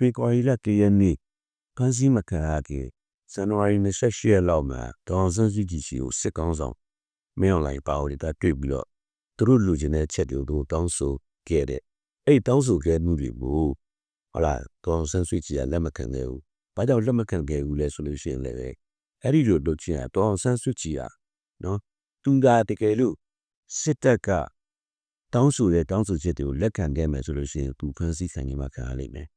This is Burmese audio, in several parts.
ဖေဖော်ဝါရီလ၁ရက်နေ့ဖမ်းဆီးမခံရခင်ဇန်နဝါရီ28ရက်လောက်မှာဒေါအောင်ဆန်းစုကြည်စီကိုစစ်ကောင်းဆောင်မင်းအွန်လိုင်းပါဝင်တာတွေ့ပြီးတော့သူတို့လူချင်းတဲ့ချက်တွေကိုတောင်းဆိုခဲ့တဲ့အဲ့တောင်းဆိုခဲ့မှုတွေကိုဟုတ်လားဒေါအောင်ဆန်းစုကြည်ကလက်မခံခဲ့ဘူး။ဘာကြောင့်လက်မခံခဲ့ဘူးလဲဆိုလို့ရှိရင်လည်းအဲ့ဒီလိုလုပ်ချင်တာဒေါအောင်ဆန်းစုကြည်ကနော်သူကတကယ်လို့စစ်တပ်ကတောင်းဆိုတဲ့တောင်းဆိုချက်တွေကိုလက်ခံခဲ့မယ်ဆိုလို့ရှိရင်သူဖန်ဆီးခံရမှာခံရလိမ့်မယ်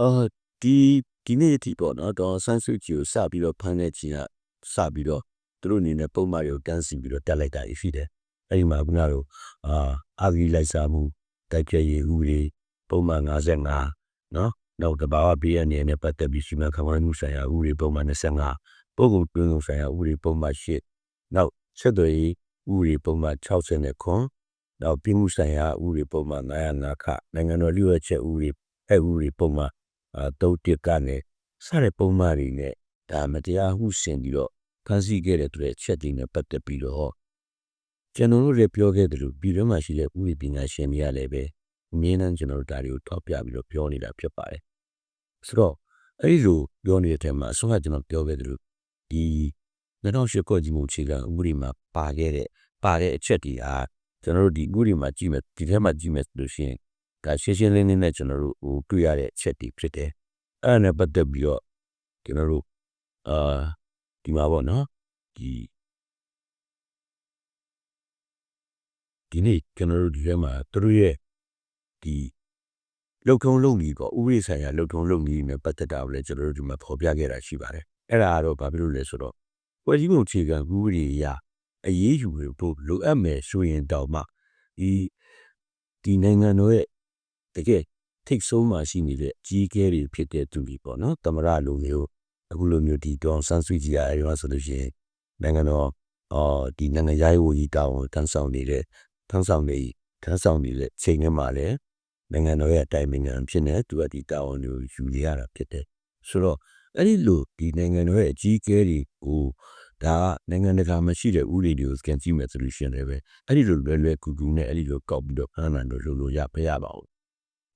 အော်ဒီဒီနေ့အထိပေါ့နော်ဒေါ်ဆန်းစုကြည်ကိုစပြီးတော့ဖမ်းတဲ့ချင်းကစပြီးတော့သူတို့အနေနဲ့ပုံမှန်ရုပ်တန်းစီပြီးတော့တက်လိုက်တာရှိတယ်အဲ့ဒီမှာခုနကအာအာဂီလိုက်စားမှုတိုက်ပြရေးဥပဒေပုံမှန်55နော်နောက်တဘာဝဘေးရနေနဲ့ပတ်သက်ပြီးစီမံခန့်ခွဲမှုဆိုင်ရာဥပဒေပုံမှန်25ပုဂ္ဂိုလ်တွင်းလုံးဆိုင်ရာဥပဒေပုံမှန်8နောက်ဆက်သွယ်ရေးဥပဒေပုံမှန်60ခွန်နောက်ပြည်မှုဆိုင်ရာဥပဒေပုံမှန်905ခနိုင်ငံတော်လူ့အချက်ဥပဒေအဲ့ဥပဒေပုံမှန် အာတုတ်တစ်ကနေစတဲ့ပုံမှန်တွေနဲ့ဒါမတရားမှုရှင်ပြီးတော့ဖန်ဆီးခဲ့တဲ့တဲ့ချက်တွေနဲ့ပတ်သက်ပြီးတော့ကျွန်တော်တို့လည်းပြောခဲ့တယ်လို့ပြည်တွင်းမှာရှိတဲ့ဥပဒေပညာရှင်တွေကလည်းပဲအမြဲတမ်းကျွန်တော်တို့ဒါတွေကိုထောက်ပြပြီးတော့ပြောနေတာဖြစ်ပါတယ်ဆိုတော့အဲ့ဒီလိုပြောနေတဲ့အထက်မှာအစိုးရကျွန်တော်ပြောခဲ့တယ်လို့ဒီ2008ကော့ကြီးမှုခြေကဥပဒေမှာပါခဲ့တဲ့ပါတဲ့အချက်တွေအားကျွန်တော်တို့ဒီဥပဒေမှာကြည့်မယ်ဒီထဲမှာကြည့်မယ်ဆိုလို့ရှိရင် ဒါ ရှင်းရှင်းလင်းလင်းနဲ့ ကျွန်တော်တို့ ဟို တွေ့ရတဲ့အချက်တွေဖြစ်တယ် အဲ့ဒါနဲ့ ပတ်သက်ပြီးတော့ ကျွန်တော်တို့ အာ ဒီမှာပေါ့နော် ဒီ ဒီနေ့ ကျွန်တော်တို့ ဒီထဲမှာ သူတို့ရဲ့ ဒီ လုံထုံလုံကြီးကဥပဒေဆိုင်ရာ လုံထုံလုံကြီးနဲ့ ပတ်သက်တာကိုလည်း ကျွန်တော်တို့ ဒီမှာ ဖော်ပြခဲ့တာ ရှိပါတယ် အဲ့ဒါကတော့ ဘာဖြစ်လို့လဲဆိုတော့ ဖွဲ့စည်းပုံခြေခံဥပဒေအရ အရေးယူဖို့ လိုအပ်မယ်ဆိုရင်တောင်မှ ဒီ ဒီနိုင်ငံတော်ရဲ့ တကယ်ထိတ်ဆုံးမှရှိနေတဲ့ကြီးကဲတွေဖြစ်တဲ့သူတွေပေါ့နော်တမရလိုမျိုးအခုလိုမျိုးဒီတောင်ဆန်းဆွေးကြီးရအဲဒီမှာဆိုလို့ရှိရင်နိုင်ငံတော်အော်ဒီနိုင်ငံရေးဝန်ကြီးတာဝန်ထမ်းဆောင်နေတဲ့ထမ်းဆောင်နေထမ်းဆောင်နေတဲ့ချိန်ထဲမှာလည်းနိုင်ငံတော်ရဲ့အတိုင်ပင်ခံဖြစ်နေသူကဒီတာဝန်ကိုယူနေရတာဖြစ်တယ်ဆိုတော့အဲ့ဒီလိုဒီနိုင်ငံတော်ရဲ့အကြီးအကဲတွေကိုဒါကနိုင်ငံတကာမှာရှိတဲ့ဥပဒေတွေကိုစကန်ကြည့်မယ်ဆိုလို့ရှိရင်လည်းပဲအဲ့ဒီလိုလွယ်လွယ်ကူကူနဲ့အဲ့ဒီလိုကောက်ပြီးတော့ဖမ်းနိုင်လို့လို့လို့ရဖရပါဘူး။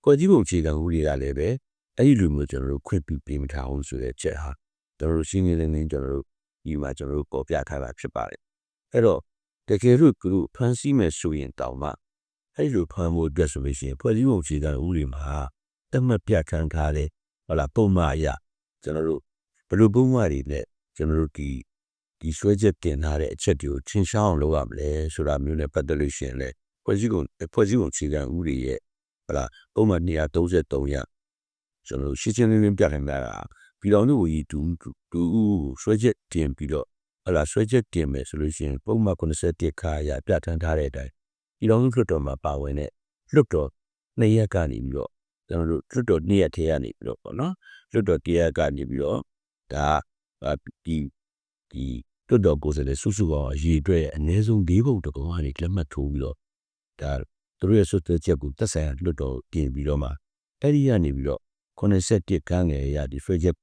ကိုကြီးပုံအခြေခံဥပဒေကလည်းပဲအဲ့ဒီလိုမျိုးကျွန်တော်တို့ခွင့်ပြုပေးမထားဘူးဆိုတဲ့ချက်ဟာကျွန်တော်တို့ရှင်းနေနေကျွန်တော်တို့ဒီမှာကျွန်တော်တို့ပေါ်ပြထားတာဖြစ်ပါတယ်။အဲ့တော့တကယ်လို့သူတို့ဖမ်းဆီးမယ်ဆိုရင်တောင်မှအဲ့လိုဖမ်းဖို့အတွက်ဆိုလို့ရှိရင်ဖွဲ့စည်းပုံအခြေခံဥပဒေမှာတတ်မှတ်ပြဋ္ဌာန်းထားတဲ့ဟုတ်လားပုံမှန်အရကျွန်တော်တို့ဘယ်လိုပုံမှန်တွေနဲ့ကျွန်တော်တို့ဒီဒီဆွဲချက်တင်ထားတဲ့အချက်တွေကိုထင်ရှားအောင်လုပ်ရမလဲဆိုတာမျိုးနဲ့ပတ်သက်လို့ရှိရင်လည်းဖွဲ့စည်းပုံဖွဲ့စည်းပုံအခြေခံဥပဒေရဲ့ ဟုတ်လားပုံမှန်233ရကျွန်တော်တို့ရှင်းရှင်းလင်းလင်းပြနိုင်တာကပြည်တော်စုဝန်ကြီးတူတူဆွဲချက်တင်ပြီးတော့ဟုတ်လားဆွဲချက်တင်မယ်ဆိုလို့ရှိရင်ပုံမှန်81ခါရပြဋ္ဌာန်းထားတဲ့အတိုင်းပြည်တော်စုလွှတ်တော်မှာပါဝင်တဲ့လွှတ်တော်နှစ်ရက်ကနေပြီးတော့ကျွန်တော်တို့လွှတ်တော်နှစ်ရက်ထဲကနေပြီးတော့ပေါ့နော်လွှတ်တော်တရက်ကနေပြီးတော့ဒါဒီဒီတွတ်တော်ကိုယ်စားလှယ်စုစုပေါင်းရေအတွက်ရဲ့အနည်းဆုံး၄ဘုံတကောင်ကနေလက်မှတ်ထိုးပြီးတော့ဒါ သူတို့ရဲ့ဆွတ်သက်ချက်ကိုသက်ဆိုင်ရာလွတ်တော်ပြင်ပြီးတော့မှအဲ့ဒီကနေပြီးတော့81ခန်းငယ်ရဒီ project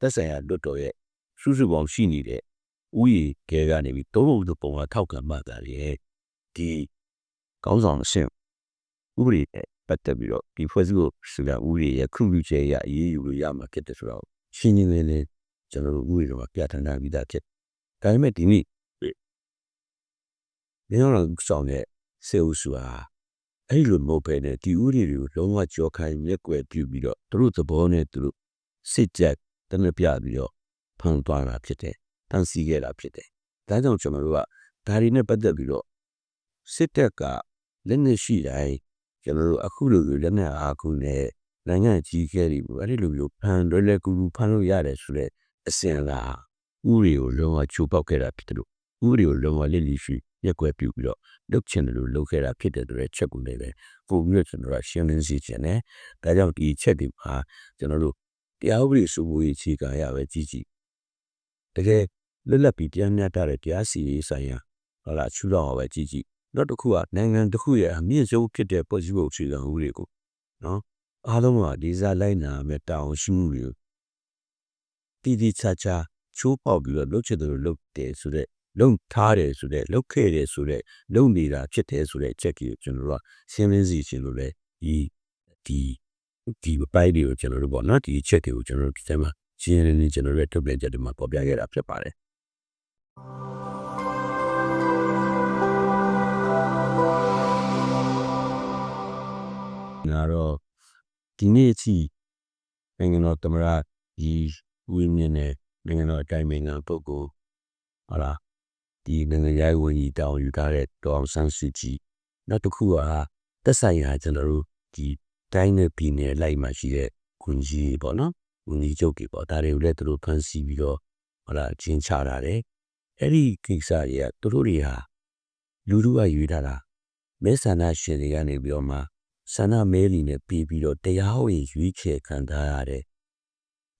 သက်ဆိုင်ရာလွတ်တော်ရဲ့စုစုပေါင်းရှိနေတဲ့ဥယျာဉ်ကဲကနေပြီးသုံးဘုံတပုံကထောက်ခံမှတာရဲ့ဒီကောင်းဆောင်အဆင့်ဥပဒေနဲ့ပတ်သက်ပြီးတော့ဒီဖွဲ့စည်းဖို့စကဥပဒေရဲ့ခွင့်ပြုချက်အရအရေးယူလို့ရမှာဖြစ်တယ်ဆိုတော့ရှင်းရှင်းလင်းလင်းကျွန်တော်တို့ဥပဒေတော်မှာပြဋ္ဌာန်းထားပြီးသားဖြစ်ဒါပေမဲ့ဒီနေ့မင်းတို့ဆောင်တဲ့စေအုပ်စုဟာ အဲ့လိုမဟုတ်ပဲနဲ့ဒီဥပဒေတွေကိုလုံးဝကြောခိုင်းရက်ွယ်ပြုပြီးတော့သူတို့သဘောနဲ့သူတို့စစ်ကြက်တနပြပြီးတော့ဖန်သွားတာဖြစ်တယ်တန်းစီခဲ့တာဖြစ်တယ်ဒါကြောင့်ကျွန်တော်တို့ကဒါတွေနဲ့ပတ်သက်ပြီးတော့စစ်တပ်ကလက်နက်ရှိတိုင်းကျွန်တော်တို့အခုလိုမျိုးလက်နက်အားခုနဲ့နိုင်ငံကြီးခဲ့တွေအဲ့ဒီလိုမျိုးဖန်လွယ်လွယ်ကူကူဖန်လို့ရတယ်ဆိုတော့အစင်လာဥရီကိုလုံးဝချိုးပေါက်ခဲ့တာဖြစ်တယ်လို့ဥရီကိုလုံးဝလစ်လီရှိ ရက်ွယ်ပြုပြီးတော့လုပ်ချင်တယ်လို့လုပ်ခဲ့တာဖြစ်တယ်ဆိုတဲ့ချက်ကိုလည်းပဲပို့ပြီးတော့ကျွန်တော်ကရှင်းလင်းစီခြင်းနဲ့ဒါကြောင့်ဒီချက်တွေမှာကျွန်တော်တို့တရားဥပဒေစိုးမိုးရေးအခြေခံရပဲကြည့်ကြည့်တကယ်လွတ်လပ်ပြီးတရားမျှတတဲ့တရားစီရင်ဆိုင်ရာဟုတ်လားချူတော့ပဲကြည့်ကြည့်နောက်တစ်ခုကနိုင်ငံတစ်ခုရဲ့အမြင့်ဆုံးဖြစ်တဲ့ဖွဲ့စည်းပုံအခြေခံဥပဒေကိုနော်အားလုံးကဒီစားလိုက်နာမဲ့တောင်းရှိမှုတွေကိုတီတီချာချာချိုးပေါက်ပြီးတော့လှုပ်ချင်တယ်လို့လှုပ်တယ်ဆိုတော့ လုံထားတယ်ဆိုတဲ့လှုပ်ခဲ့တယ်ဆိုတဲ့လုံနေတာဖြစ်တယ်ဆိုတဲ့အချက်ကြီးကိုကျွန်တော်တို့ကရှင်းလင်းစီခြင်းလို့လေဒီဒီဒီပိုင်းတွေကိုကျွန်တော်တို့ပေါ့နော်ဒီအချက်တွေကိုကျွန်တော်တို့ဒီထဲမှာရှင်းရင်းလေးကျွန်တော်တို့ရဲ့ထုတ်ပြန်ချက်တွေမှာပေါ်ပြခဲ့တာဖြစ်ပါတယ်ငါတော့ဒီနေ့အထိနိုင်ငံတော်သမ္မတဒီဝင်းမြင့်နဲ့နိုင်ငံတော်အတိုင်ပင်ခံပုဂ္ဂိုလ်ဟာလား ဒီနိုင်ငံရေးဝန်ကြီးတောင်းယူထားတဲ့ဒေါအောင်ဆန်းစုကြည်နောက်တစ်ခုကတက်ဆိုင်ရာကျွန်တော်တို့ဒီတိုင်းနဲ့ပြည်နယ်လိုက်မှာရှိတဲ့ဝန်ကြီးပေါ့နော်ဝန်ကြီးချုပ်တွေပေါ့ဒါတွေကိုလည်းသူတို့ဖန်ဆီးပြီးတော့ဟုတ်လားချင်းချတာတယ်အဲ့ဒီကိစ္စတွေကသူတို့တွေဟာလူလူကယူထားတာမဲဆန္ဒရှင်တွေကနေပြီးတော့မှဆန္ဒမဲလီနဲ့ပြီးပြီးတော့တရားဝင်ရွေးချယ်ခံထားရတဲ့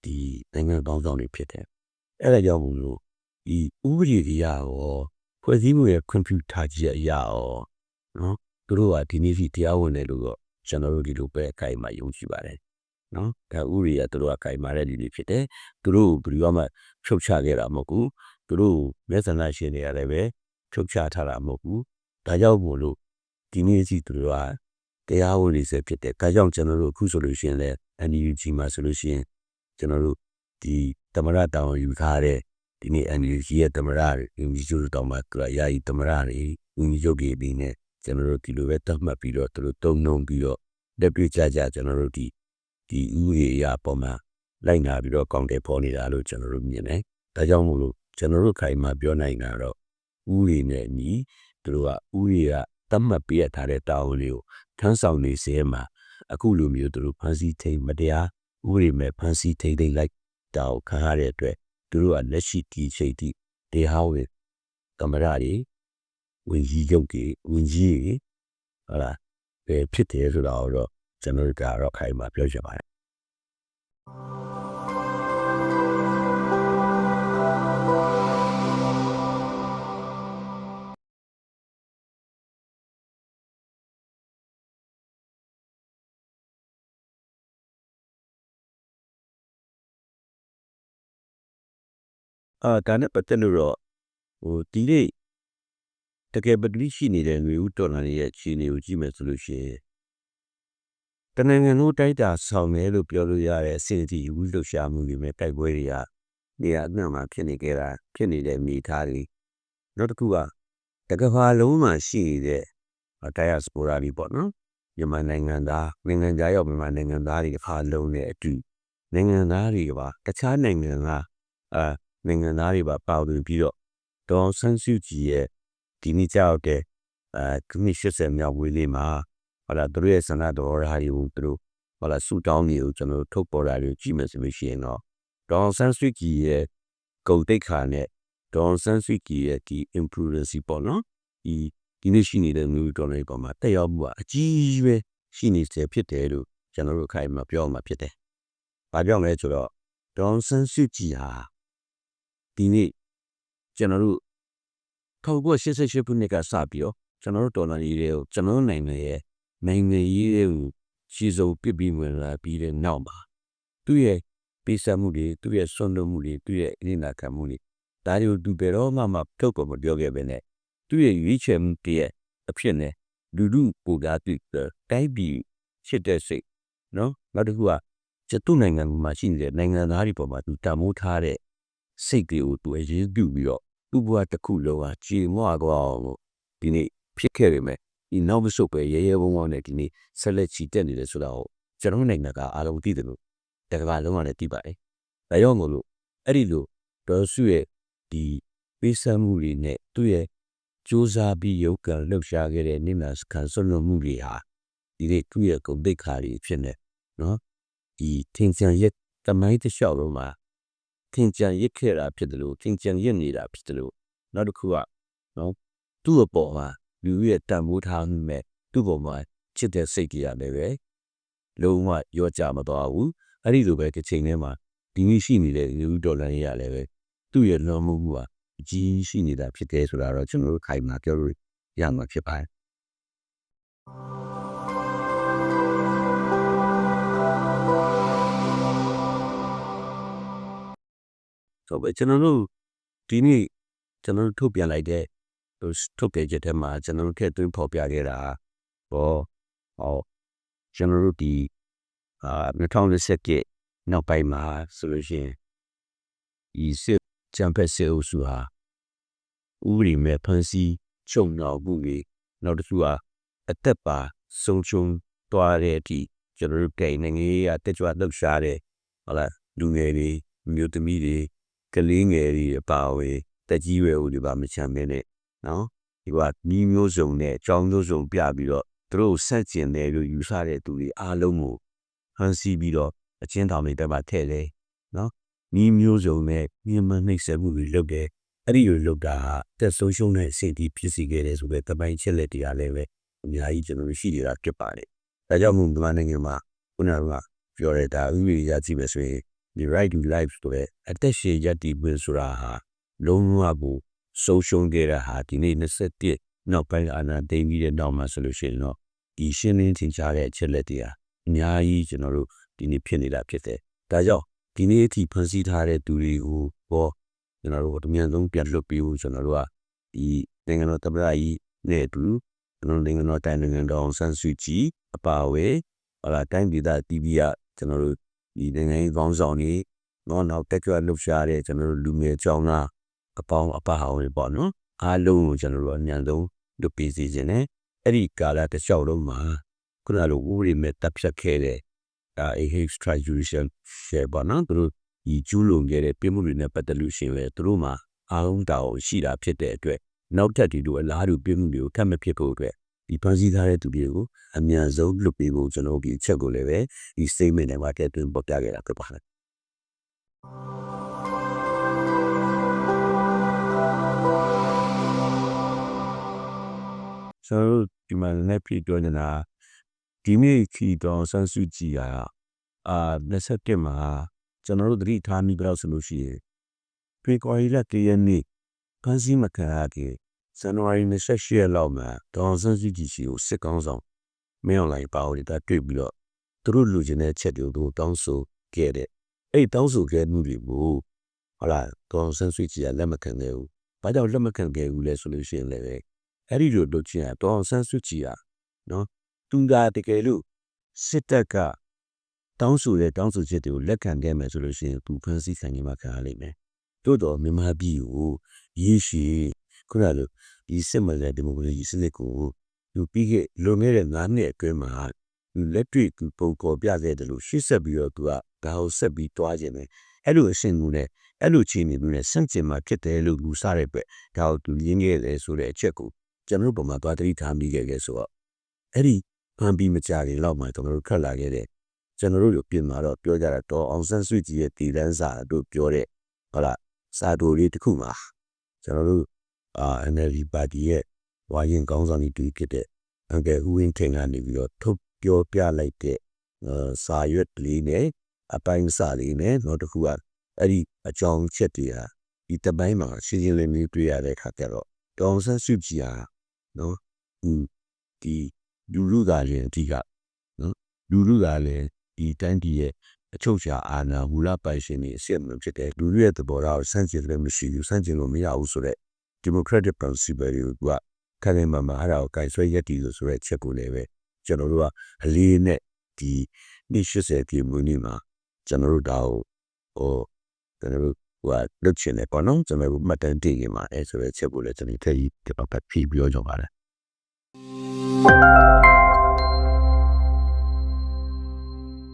ဒီနိုင်ငံပေါင်းဆောင်တွေဖြစ်တယ်အဲ့ဒါကြောင့်မို့လို့ ဒီဥပဒေအရာရောဖွဲ့စည်းမှုရဲ့ကွန်ပျူတာကြီးအရာရောနော်သူတို့ကဒီနေ့ထိတရားဝင်တယ်လို့တော့ကျွန်တော်တို့ဒီလိုပဲအခိုင်အမာယုံကြည်ပါတယ်နော်ဒါဥရိယသူတို့ကခိုင်မာတဲ့လူတွေဖြစ်တယ်သူတို့ဘယ်လိုမှဖြုတ်ချခဲ့တာမဟုတ်ဘူးသူတို့မဲဆန္ဒရှင်တွေကလည်းပဲဖြုတ်ချထားတာမဟုတ်ဘူးဒါကြောင့်မို့လို့ဒီနေ့စီသူတို့ကတရားဝင်နေစေဖြစ်တယ်ဒါကြောင့်ကျွန်တော်တို့အခုဆိုလို့ရှိရင်လည်း NUG မှာဆိုလို့ရှိရင်ကျွန်တော်တို့ဒီသမရတောင်ယူထားတဲ့ ဒီနေ့ NUG ရဲ့သမရတွေဒီကျိုးတောင်မှာသူကယာယီသမရတွေဦးကြီးချုပ်တွေဒီနဲ့ကျွန်တော်တို့ဒီလိုပဲတတ်မှတ်ပြီးတော့သူတို့တုံနှုံပြီးတော့လက်တွေ့ကြကြကျွန်တော်တို့ဒီဒီဥရေအရာပေါ်မှာလိုက်နာပြီးတော့ကောင်းတယ်ပေါ်နေတာလို့ကျွန်တော်တို့မြင်တယ်။ဒါကြောင့်မို့လို့ကျွန်တော်တို့ခိုင်မှာပြောနိုင်တာတော့ဥရေနဲ့ညီသူတို့ကဥရေကတတ်မှတ်ပေးထားတဲ့တာဝန်လေးကိုထမ်းဆောင်နေစေမှာအခုလိုမျိုးသူတို့ဖန်ဆီးထိန်မတရားဥရေမဲ့ဖန်ဆီးထိန်ထိန်လိုက်တာကိုခံရတဲ့အတွက် သူတို့ကလက်ရှိဒီချိန်ထိတရားဝင်ကမရာတွေဝင်ကြီးရုပ်တွေဝင်ကြီးတွေဟလာပဲဖြစ်တယ်ဆိုတာတော့ကျွန်တော်တို့ကတော့ခိုင်မှာပြောချင်ပါတယ် အာဒါနဲ့ပတ်သက်လို့တော့ဟိုဒီနေ့တကယ်ပတိရှိနေတဲ့ငွေဦးတော်လာရဲ့အခြေအနေကိုကြည့်မယ်ဆိုလို့ရှိရင်တနင်္ဂနွေတိုက်တာဆောင်တယ်လို့ပြောလို့ရတဲ့အစီအစီဝီလှရှာမှုတွေမဲ့တိုက်ပွဲတွေကနေရာအနှံ့မှာဖြစ်နေကြတာဖြစ်နေတဲ့မိသားတွေနောက်တစ်ခုကတကဘာလုံးမှာရှိနေတဲ့တိုင်ယာစပိုရာတွေပေါ့နော်မြန်မာနိုင်ငံသားနိုင်ငံသားရောက်မြန်မာနိုင်ငံသားတွေတစ်ခါလုံးနဲ့အတူနိုင်ငံသားတွေကပါတခြားနိုင်ငံကအာ နိုင်ငံသားတွေပါပါဝင်ပြီးတော့ဒေါ်ဆန်းစုကြည်ရဲ့ဒီနေ့ကြောက်တဲ့အဲခမစ်80မြောက်ဝေးလေးမှာဟလာသူတို့ရဲ့ဆန္ဒတော်ရာတွေကိုသူတို့ဟလာဆူတောင်းနေကိုကျွန်တော်ထုတ်ပေါ်တာတွေကြည့်မယ်ဆိုလို့ရှိရင်တော့ဒေါ်ဆန်းစုကြည်ရဲ့ဂုံတိတ်ခါနဲ့ဒေါ်ဆန်းစုကြည်ရဲ့ဒီ imprudency ပေါ့နော်ဒီဒီနေ့ရှိနေတဲ့မျိုးတော်လေးပေါ်မှာတက်ရောက်မှုကအကြီးပဲရှိနေစေဖြစ်တယ်လို့ကျွန်တော်တို့ခိုင်မှာပြောမှာဖြစ်တယ်။ဘာကြောင့်လဲဆိုတော့ဒေါ်ဆန်းစုကြည်ဟာ ဒီနေ့ကျွန်တော်တို့1988ခုနှစ်ကစပြီးတော့ကျွန်တော်တို့ဒေါ်လာကြီးတွေကိုကျွန်တော်နိုင်ငံရဲ့နိုင်ငံရေးတွေကိုရှည်စုံပြစ်ပြီးဝင်လာပြီးတဲ့နောက်မှာသူ့ရဲ့ပေးဆက်မှုတွေသူ့ရဲ့ဆွမ်းလွတ်မှုတွေသူ့ရဲ့အင်းနာခံမှုတွေဒါတွေကိုသူဘယ်တော့မှမထုတ်ပေါ်မပြောခဲ့ပဲနဲ့သူ့ရဲ့ရွေးချယ်မှုတည်းအဖြစ်နဲ့လူလူပူကားပြီးတိုက်ပြီးရှစ်တဲ့စိတ်နော်နောက်တစ်ခုကကျသူ့နိုင်ငံမှာရှိနေတဲ့နိုင်ငံသားတွေပေါ်မှာသူတံမိုးထားတဲ့ စိတ်တွေကိုသူအရေးပြုပြီးတော့သူ့ဘဝတစ်ခုလုံးဟာကြည်မွားကောင်းလို့ဒီနေ့ဖြစ်ခဲ့ပေမဲ့ဒီနောက်မဆုတ်ပဲရဲရဲဝုန်းဝုန်းနဲ့ဒီနေ့ဆက်လက်ချီတက်နေတယ်ဆိုတာကိုကျွန်တော်နိုင်ငံကအားလုံးသိတယ်လို့တကဘာလုံးကလည်းသိပါတယ်။ဒါကြောင့်မို့လို့အဲ့ဒီလိုဒေါ်စုရဲ့ဒီပေးဆမှုတွေနဲ့သူ့ရဲ့စူးစမ်းပြီးရုပ်ကံလှုပ်ရှားခဲ့တဲ့နိမစခံဆွလွန်မှုတွေဟာဒီနေ့သူ့ရဲ့ဂုဏ်သိက္ခာတွေဖြစ်နေနော်ဒီထင်ချင်ရဲ့တမိုင်းတစ်လျှောက်လုံးမှာ ထင်ကြံရစ်ခဲ့တာဖြစ်တယ်လို့ထင်ကြံရစ်နေတာဖြစ်တယ်လို့နောက်တစ်ခုကနော်သူ့အပေါ်မှာလူရဲ့တန်ဖိုးထားမှုမဲ့သူ့ပေါ်မှာချစ်တဲ့စိတ်ကြီးရတယ်ပဲလုံးဝရောကြမသွားဘူးအဲ့ဒီလိုပဲတစ်ချိန်ထဲမှာဒီနေ့ရှိနေတဲ့လူဒေါ်လာရေးရလည်းပဲသူ့ရဲ့လွန်မှုကအကြီးရှိနေတာဖြစ်တယ်ဆိုတာတော့ကျွန်တော်တို့ခိုင်မာပြောလို့ရမှာဖြစ်ပါတယ် ဆိုပဲကျွန်တော်တို့ဒီနေ့ကျွန်တော်တို့ထုတ်ပြန်လိုက်တဲ့ဟိုထုတ်ပြန်ချက်ထဲမှာကျွန်တော်တို့ထည့်သွင်းဖော်ပြခဲ့တာဟောဟောကျွန်တော်တို့ဒီအာ2021နောက်ပိုင်းမှာဆိုလို့ရှိရင်ဒီစစ်ချမ်ဖက်စစ်အုပ်စုဟာဥပဒေမဲ့ဖန်ဆီးချုပ်နှောင်မှုတွေနောက်တစ်ခုဟာအသက်ပါဆုံးရှုံးသွားတဲ့အထိကျွန်တော်တို့ကိန်းနိုင်ငံရေးအတက်ကြွလှုပ်ရှားတဲ့ဟုတ်လားလူငယ်တွေမျိုးသမီးတွေ ကလေးငယ်တွေအပါအဝင်တက်ကြီးရွယ်ဦးတွေပါမချမ်းမင်းနဲ့နော်ဒီကညီမျိုးစုံနဲ့အကြောင်းမျိုးစုံပြပြီးတော့သူတို့ဆက်ကျင်တယ်လို့ယူဆတဲ့သူတွေအားလုံးကိုဟန်စီပြီးတော့အချင်းတော်တွေတက်မှာထည့်တယ်နော်ညီမျိုးစုံနဲ့ညမနှိမ့်ဆက်မှုတွေလုပ်တယ်အဲ့ဒီလိုလုပ်တာဟာတက်ဆုံးရှုံးတဲ့အဆင့်ဒီဖြစ်စီခဲ့တယ်ဆိုတဲ့တပိုင်းချက်လက်တရားလည်းပဲအများကြီးကျွန်တော်တို့ရှိနေတာဖြစ်ပါတယ်ဒါကြောင့်မို့မြန်မာနိုင်ငံမှာခုနကပြောရတာဥပဒေရကြည့်မယ်ဆိုရင် the right to life ဆိုတဲ့အသက်ရှင်ရပ်တည်ခွင့်ဆိုတာဟာလုံးဝကိုဆုံးရှုံးခဲ့တဲ့ဟာဒီနေ့21နောက်ပိုင်းအာဏာသိမ်းပြီးတဲ့နောက်မှာဆိုလို့ရှိရင်တော့ဒီရှင်းလင်းထင်ရှားတဲ့အချက်လက်တွေဟာအများကြီးကျွန်တော်တို့ဒီနေ့ဖြစ်နေတာဖြစ်တယ်။ဒါကြောင့်ဒီနေ့အထိဖန်ဆီးထားတဲ့သူတွေကိုပေါ့ကျွန်တော်တို့အမြန်ဆုံးပြန်လွတ်ပေးဖို့ကျွန်တော်တို့ကဒီနိုင်ငံတော်သမ္မတကြီးနဲ့အတူကျွန်တော်နိုင်ငံတော်တိုင်နိုင်ငံတော်ဆန်းစုကြည်အပါအဝင်ဟလာတိုင်းဒေသတီးပြီးရကျွန်တော်တို့ ဒီနိုင်ငံရေးကောင်းဆောင်တွေနော်နောက်တက်ကြွလှုပ်ရှားတဲ့ကျွန်တော်တို့လူငယ်ကြောင်းသားအပေါင်းအပါအဝင်ပေါ့နော်အားလုံးကိုကျွန်တော်တို့အမြန်ဆုံးလုပ်ပေးစီခြင်းနဲ့အဲ့ဒီကာလတစ်လျှောက်လုံးမှာခုနလိုဥပဒေမဲ့တပ်ဖြတ်ခဲ့တဲ့အာ extrajudicial share ပေါ့နော်သူတို့ဒီကျူးလွန်ခဲ့တဲ့ပြစ်မှုတွေနဲ့ပတ်သက်လို့ရှိရင်လည်းသူတို့မှာအားလုံးတာဝန်ရှိတာဖြစ်တဲ့အတွက်နောက်ထပ်ဒီလိုအလားတူပြစ်မှုတွေကိုထပ်မဖြစ်ဖို့အတွက် ဒီဖန်ဆီးထားတဲ့သူတွေကိုအမြန်ဆုံးလွတ်ပေးဖို့ကျွန်တော်တို့ဒီအချက်ကိုလည်းပဲဒီ statement ထဲမှာထည့်သွင်းပေါ်ပြခဲ့တာဖြစ်ပါတယ်ကျွန်တော်တို့ဒီမှာလည်းပြပြောနေတာဒီနေ့ခီတော်ဆန်းစုကြည်ကအာ27မှာကျွန်တော်တို့သတိထားမိကြတော့ဆိုလို့ရှိရင်ဖေကွာရီလက်တရနေ့ဖန်စီမခံရတဲ့ ဇန်နဝါရီ28ရက်လောက်မှာဒေါန်ဆန်းစုကြည်ရှိကိုစစ်ကောင်းဆောင်မင်းအွန်လိုင်းပါဝင်တာတွေ့ပြီးတော့သူတို့လူချင်းတဲ့ချက်တွေကိုတောင်းဆိုခဲ့တဲ့အဲ့တောင်းဆိုခဲ့မှုတွေကိုဟုတ်လားဒေါန်ဆန်းစုကြည်ကလက်မခံခဲ့ဘူး။ဘာကြောင့်လက်မခံခဲ့ဘူးလဲဆိုလို့ရှိရင်လည်းအဲ့ဒီလိုလုပ်ချင်တာဒေါန်ဆန်းစုကြည်ကနော်သူကတကယ်လို့စစ်တပ်ကတောင်းဆိုတဲ့တောင်းဆိုချက်တွေကိုလက်ခံခဲ့မယ်ဆိုလို့ရှိရင်သူဖန်ဆီးခံရမှာခံရလိမ့်မယ်။တို့တော့မြန်မာပြည်ကိုရေရှည် ခုနလိုဒီစစ်မှန်တဲ့ဒီမိုကရေစီစနစ်ကိုသူပြီးခဲ့လွန်ခဲ့တဲ့9နှစ်အတွင်းမှာသူလက်တွေ့သူပုံပေါ်ပြခဲ့တယ်လို့ရှေ့ဆက်ပြီးတော့သူကဒါကိုဆက်ပြီးတွားခြင်းပဲအဲ့လိုအရှင်မှုနဲ့အဲ့လိုချင်းနေမှုနဲ့ဆန့်ကျင်မှာဖြစ်တယ်လို့ယူဆတဲ့အတွက်ဒါကိုသူရင်းခဲ့တယ်ဆိုတဲ့အချက်ကိုကျွန်တော်တို့ပုံမှာသွားတတိထားမိခဲ့ခဲ့ဆိုတော့အဲ့ဒီဖန်ပြီးမကြခင်လောက်မှကျွန်တော်တို့ခက်လာခဲ့တဲ့ကျွန်တော်တို့ကိုပြင်มาတော့ပြောကြတာတော့အောင်ဆန်းစုကြည်ရဲ့တည်တန်းစာတို့ပြောတဲ့ဟုတ်လားစာတိုလေးတစ်ခုမှာကျွန်တော်တို့ အာ NLD ပါတီရဲ့ဝါရင်ကောင်းဆောင်ကြီးဖြစ်တဲ့အန်ကယ်ဦးဝင်းထင်ကနေပြီးတော့ထုတ်ပြောပြလိုက်တဲ့စာရွက်လေးနဲ့အပိုင်းစာလေးနဲ့နောက်တစ်ခုကအဲ့ဒီအကြောင်းချက်တွေဟာဒီတပိုင်းမှာရှင်းရှင်းလင်းလင်းတွေ့ရတဲ့ခါကျတော့တောင်ဆန်းစုကြည်ဟာနော်ဒီလူလူသားချင်းအဓိကနော်လူလူသားလည်းဒီတိုင်းပြည်ရဲ့အချုပ်ချာအာဏာမူလပိုင်ရှင်တွေအစစ်အမှန်ဖြစ်တဲ့လူလူရဲ့သဘောထားကိုစန့်ကျင်လည်းမရှိဘူးစန့်ကျင်လို့မရဘူးဆိုတော့ democratic principle တွေကိုကခိုင်ခိုင်မာမာအဲ့ဒါကိုကင်ဆွဲရက်တည်လို့ဆိုတဲ့ချက်ကိုလည်းပဲကျွန်တော်တို့ကအလေးနဲ့ဒီနေ့80ပြည့်မွေးနေ့မှာကျွန်တော်တို့ဒါကိုဟိုကျွန်တော်တို့ဟိုလုတ်ချင်တယ်ပေါ့နော်ကျွန်တော်တို့မှတ်တမ်းတင်ရင်မှာအဲဆိုတဲ့ချက်ကိုလည်းကျွန်တော်ထည့်ပြီးဒီဘက်ဖြီးပြောကြပါတယ်